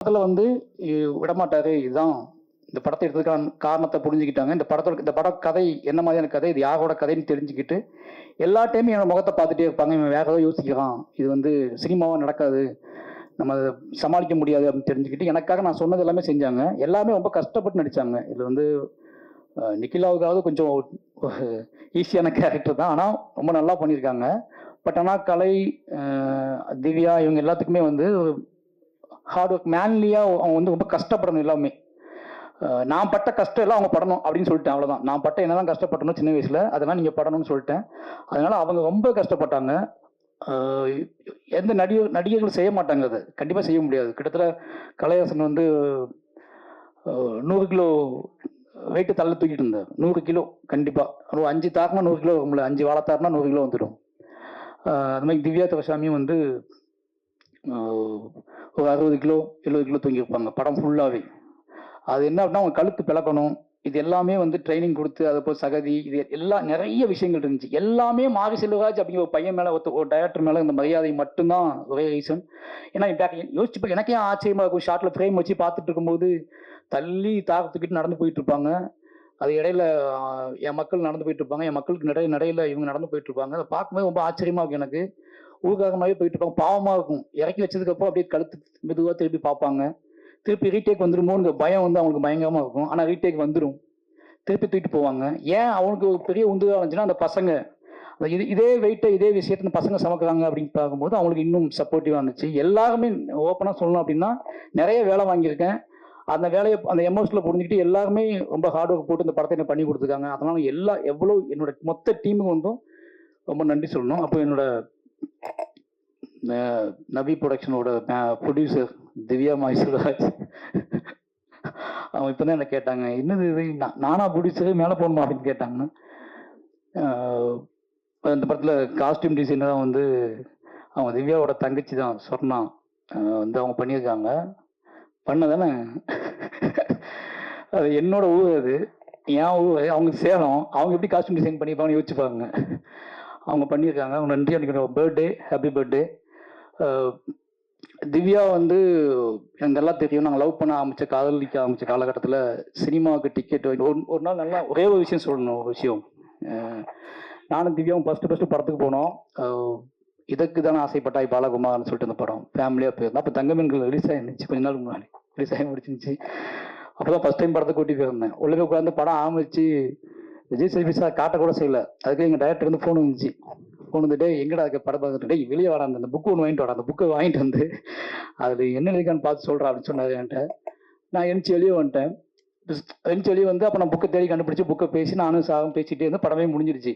படத்தில் வந்து விடமாட்டாரு இதுதான். இந்த படத்தை எடுத்ததுக்கான காரணத்தை புரிஞ்சுக்கிட்டாங்க. இந்த படத்தோட இந்த படம் கதை என்ன மாதிரியான கதை இது யாரோட கதைன்னு தெரிஞ்சுக்கிட்டு எல்லா டைமும் என்னோட முகத்தை பார்த்துட்டே இருப்பாங்க. இவன் வேற ஏதோ யோசிக்கலாம் இது வந்து சினிமாவாக நடக்காது. நம்ம அதை சமாளிக்க முடியாது அப்படின்னு தெரிஞ்சுக்கிட்டு எனக்காக நான் சொன்னது எல்லாமே செஞ்சாங்க. எல்லாமே ரொம்ப கஷ்டப்பட்டு நடித்தாங்க இது வந்து நிக்கிலாவுக்காவது கொஞ்சம் ஈஸியான கேரக்டர் தான். ஆனால் ரொம்ப நல்லா பண்ணியிருக்காங்க. பட் ஆனால் கலை திவ்யா இவங்க எல்லாத்துக்குமே வந்து ஹார்ட் ஒர்க் மேன்லியாக அவங்க வந்து ரொம்ப கஷ்டப்படணும் எல்லாமே. நான் பட்ட கஷ்டம் எல்லாம் அவங்க படணும் அப்படின்னு சொல்லிட்டேன் அவ்வளோதான் நான் பட்ட என்னதான் கஷ்டப்பட்டணும் சின்ன வயசில் அதெல்லாம் நீங்கள் படணும்னு சொல்லிட்டேன். அதனால அவங்க ரொம்ப கஷ்டப்பட்டாங்க. எந்த நடிகர் நடிகர்கள் செய்ய மாட்டாங்க அதை. கண்டிப்பாக செய்ய முடியாது. கிட்டத்தட்ட கலையாசன் வந்து நூறு கிலோ வெயிட்டு தள்ள தூக்கிட்டு இருந்தார். நூறு கிலோ கண்டிப்பாக ஒரு அஞ்சு தாக்குனா நூறு கிலோ வரும்ல அஞ்சு வாழை நூறு கிலோ வந்துடும். அது மாதிரி திவ்யா துவசாமியும் வந்து ஒரு அறுபது கிலோ எழுபது கிலோ தூங்கியிருப்பாங்க படம் ஃபுல்லாகவே அது என்ன அப்படின்னா அவங்க கழுத்து பிளக்கணும். இது எல்லாமே வந்து ட்ரைனிங் கொடுத்து அதை போல் சகதி இது எல்லாம் நிறைய விஷயங்கள் இருந்துச்சு. எல்லாமே மாரி செல்வராஜ் அப்படிங்கிற ஒரு பையன் மேலே ஒருத்த ஒரு டைரக்டர் மேலே இந்த மரியாதை மட்டும்தான் ஒரே ரீசன் ஏன்னா இப்போ யோசிச்சு எனக்கே ஆச்சரியமாக இருக்கும். ஷார்ட்டில் ஃப்ரேம் வச்சு பார்த்துட்டு இருக்கும்போது தள்ளி தாக்கத்துக்கிட்டு நடந்து போயிட்டு இருப்பாங்க. அது இடையில என் மக்கள் நடந்து போயிட்டு இருப்பாங்க. என் மக்களுக்கு நடை நடையில இவங்க நடந்து போயிட்டு இருப்பாங்க. அதை பார்க்கும்போது ரொம்ப ஆச்சரியமா இருக்கும் எனக்கு. ஊர்காரமாகவே போயிட்டு இருப்பாங்க. பாவமாக இருக்கும். இறக்கி வச்சதுக்கு அப்புறம் அப்படியே கழுத்து மெதுவாக திருப்பி பார்ப்பாங்க. திருப்பி ரீடேக் வந்துருமோங்கிற பயம் வந்து அவங்களுக்கு பயங்கரமாக இருக்கும். ஆனால் ரீடேக் வந்துடும் திருப்பி தூக்கிட்டு போவாங்க. ஏன் அவனுக்கு ஒரு பெரிய உந்துதா இருந்துச்சுன்னா அந்த பசங்க அந்த இது இதே வெயிட்டை இதே விஷயத்தை இந்த பசங்க சமைக்கிறாங்க அப்படின்னு பார்க்கும்போது அவங்களுக்கு இன்னும் சப்போர்ட்டிவாக இருந்துச்சு. எல்லாருமே ஓப்பனாக சொல்லணும் அப்படின்னா நிறைய வேலை வாங்கியிருக்கேன். அந்த வேலையை அந்த எமோஷனில் புரிஞ்சுக்கிட்டு எல்லாருமே ரொம்ப ஹார்ட் ஒர்க் போட்டு இந்த படத்தை எனக்கு பண்ணி கொடுத்துருக்காங்க. அதனால் எல்லா எவ்வளோ என்னோட மொத்த டீமுக்கு வந்தும் ரொம்ப நன்றி சொல்லணும். அப்போ என்னோட நபி ப்ரொடக்ஷனோட ப்ரொடியூசர் திவ்யா மைசூராஜ் அவங்க இப்போ தான் என்ன கேட்டாங்க என்னது இது? நா- நானா ப்ரொடியூசரு மேலே போகணுமா அப்படின்னு கேட்டாங்க அந்த இந்த படத்தில் காஸ்டியூம் டிசைனராக வந்து அவங்க திவ்யாவோட தங்கச்சி தான் சொர்ணா வந்து அவங்க பண்ணியிருக்காங்க. பண்ணதானே? அது என்னோட ஊர் அது. ஏன் ஊர் அவங்க சேலம். அவங்க எப்படி காஸ்டியூம் டிசைன் பண்ணியிருப்பாங்கன்னு யோசிச்சுப்பாங்க. அவங்க பண்ணியிருக்காங்க. அவங்க நன்றி அன்றைக்கி பர்த்டே ஹாப்பி பர்த்டே திவ்யா வந்து எனக்கு நல்லா தெரியும்? நாங்கள் லவ் பண்ண ஆரம்பித்த காதலிக்க ஆரம்பித்த காலகட்டத்தில் சினிமாவுக்கு டிக்கெட் வாங்கி ஒரு ஒரு நாள் நல்லா ஒரே ஒரு விஷயம் சொல்லணும் ஒரு விஷயம். நானும் திவ்யாவும் ஃபஸ்ட்டு ஃபஸ்ட்டு படத்துக்கு போனோம். இதுக்கு இதற்கு தானே ஆசைப்பட்டாய் பாலகுமார்னு சொல்லிட்டு அந்த படம் ஃபேமிலியாக போயிருந்தோம். அப்போ தங்கமீன்கள் ரிலீஸ் ஆயிருந்துச்சு. கொஞ்ச நாள் முன்னாடி. ரிலீஸ் ஆகி முடிச்சிருந்துச்சு. அப்போ தான் ஃபஸ்ட் டைம் படத்தை கூட்டி போயிருந்தேன். உள்ளே உட்காந்து படம் ஆரம்பிச்சு விஜய் சேல்வி சார் காட்ட கூட செய்யல. அதுக்கு எங்கள் டேரக்டர் வந்து ஃபோன் வந்துச்சு. ஃபோன் வந்துட்டு எங்கடா அதுக்கு படம் பார்த்துட்டு டேய் வெளியே வர அந்த புக்கு ஒன்று வாங்கிட்டு வர அந்த புக்கை வாங்கிட்டு வந்து அதில் என்ன இருக்கான்னு பார்த்து சொல்கிறா அப்படின்னு சொன்னார் என்கிட்ட. நான் எழுந்துச்சு வெளியே வந்துட்டேன். எழுச்சி வெளியே வந்து அப்போ நான் புக்கை தேடி கண்டுபிடிச்சி புக்கை பேசி நானும் சாகம் பேசிகிட்டே இருந்து படமே முடிஞ்சிருச்சு.